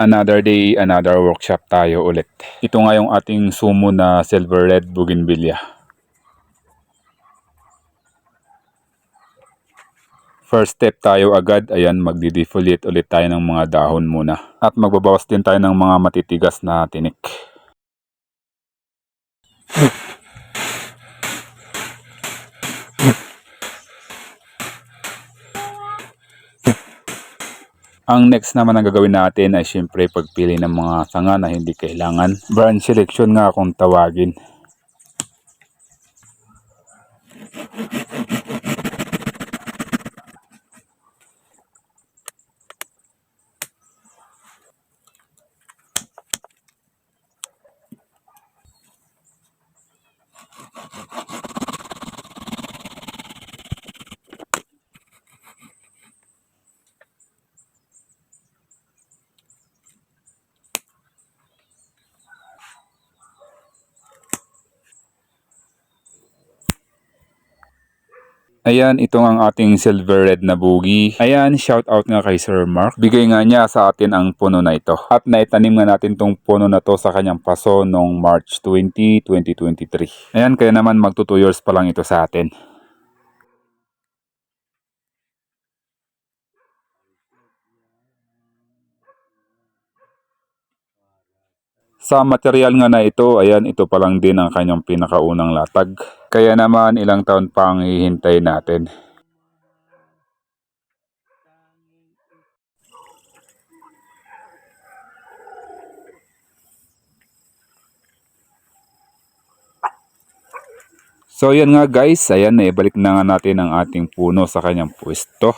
Another day, another workshop tayo ulit. Ito nga yung ating sumo na silver red bougainvillea. First step tayo agad, ayan, magdi-defoliate ulit tayo ng mga dahon muna. At magbabawas din tayo ng mga matitigas na tinik. Ang next naman na gagawin natin ay syempre pagpili ng mga sanga na hindi kailangan. Branch selection nga kung tawagin. Ayan, ito ang ating silver red na boogie. Ayan, shout out nga kay Sir Mark. Bigay nga niya sa atin ang puno na ito. At naitanim nga natin tong puno na to sa kanyang paso noong March 20, 2023. Ayan, kaya naman magto 2 years pa lang ito sa atin. Sa material nga na ito, ayan, ito pa lang din ang kanyang pinakaunang latag. Kaya naman ilang taon pa ang hihintay natin. So yan nga guys, ayan na ibalik na nga natin ang ating puno sa kanyang pwesto.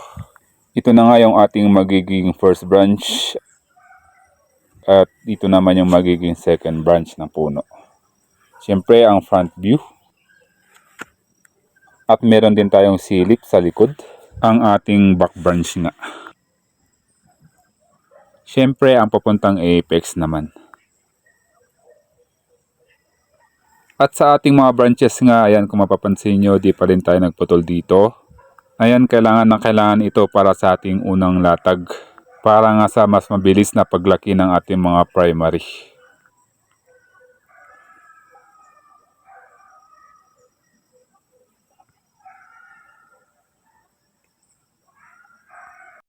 Ito na nga yung ating magiging first branch at dito naman yung magiging second branch ng puno. Siyempre ang front view. At meron din tayong silip sa likod. Ang ating back branch nga. Siyempre ang papuntang apex naman. At sa ating mga branches nga, ayan kung mapapansin nyo, di pa rin tayo nagputol dito. Ayan, kailangan na kailangan ito para sa ating unang latag. Para nga sa mas mabilis na paglaki ng ating mga primary.